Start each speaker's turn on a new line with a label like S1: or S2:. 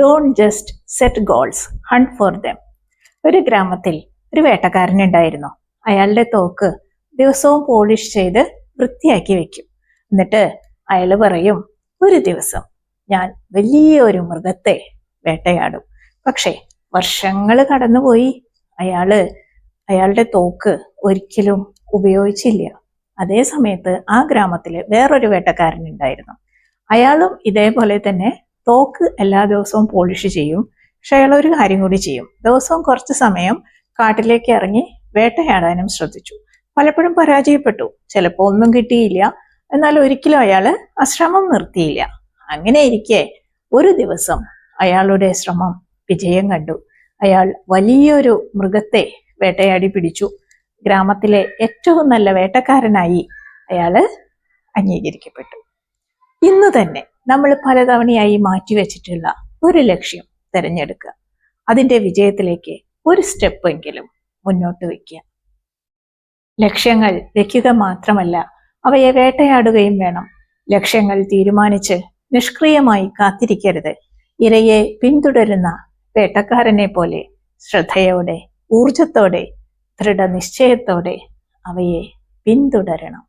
S1: Don't just set goals hunt for them ഒരു ഗ്രാമത്തിൽ ഒരു വേട്ടക്കാരൻ ഉണ്ടായിരുന്നു. അയാളുടെ തോക്ക് ദിവസവും പോളിഷ് ചെയ്ത് വൃത്തിയാക്കി വെക്കും. എന്നിട്ട് അയാൾ പറയും ഒരു ദിവസം ഞാൻ വലിയ ഒരു മൃഗത്തെ വേട്ടയാടും. പക്ഷേ വർഷങ്ങൾ കടന്നുപോയി. അയാൾ അയാളുടെ തോക്ക് ഒരിക്കലും ഉപയോഗിച്ചില്ല. അതേ സമയത്ത് ആ ഗ്രാമത്തിൽ വേറൊരു വേട്ടക്കാരൻ ഉണ്ടായിരുന്നു. അയാളും ഇതേപോലെ തന്നെ തോക്ക് എല്ലാ ദിവസവും പോളിഷ് ചെയ്യും. പക്ഷെ അയാൾ ഒരു കാര്യം കൂടി ചെയ്യും. ദിവസവും കുറച്ച് സമയം കാട്ടിലേക്ക് ഇറങ്ങി വേട്ടയാടാനും ശ്രദ്ധിച്ചു. പലപ്പോഴും പരാജയപ്പെട്ടു. ചിലപ്പോൾ ഒന്നും കിട്ടിയില്ല. എന്നാൽ ഒരിക്കലും അയാൾ ആ ശ്രമം നിർത്തിയില്ല. അങ്ങനെ ഇരിക്കെ ഒരു ദിവസം അയാളുടെ ശ്രമം വിജയം കണ്ടു. അയാൾ വലിയൊരു മൃഗത്തെ വേട്ടയാടി പിടിച്ചു. ഗ്രാമത്തിലെ ഏറ്റവും നല്ല വേട്ടക്കാരനായി അയാൾ അംഗീകരിക്കപ്പെട്ടു. ഇന്ന് തന്നെ നമ്മൾ പലതവണയായി മാറ്റിവെച്ചിട്ടുള്ള ഒരു ലക്ഷ്യം തിരഞ്ഞെടുക്കുക. അതിന്റെ വിജയത്തിലേക്ക് ഒരു സ്റ്റെപ്പ് എങ്കിലും മുന്നോട്ട് വയ്ക്കുക. ലക്ഷ്യങ്ങൾ വയ്ക്കുക മാത്രമല്ല അവയെ വേട്ടയാടുകയും വേണം. ലക്ഷ്യങ്ങൾ തീരുമാനിച്ച് നിഷ്ക്രിയമായി കാത്തിരിക്കരുത്. ഇരയെ പിന്തുടരുന്ന വേട്ടക്കാരനെ പോലെ ശ്രദ്ധയോടെ ഊർജത്തോടെ ദൃഢനിശ്ചയത്തോടെ അവയെ പിന്തുടരണം.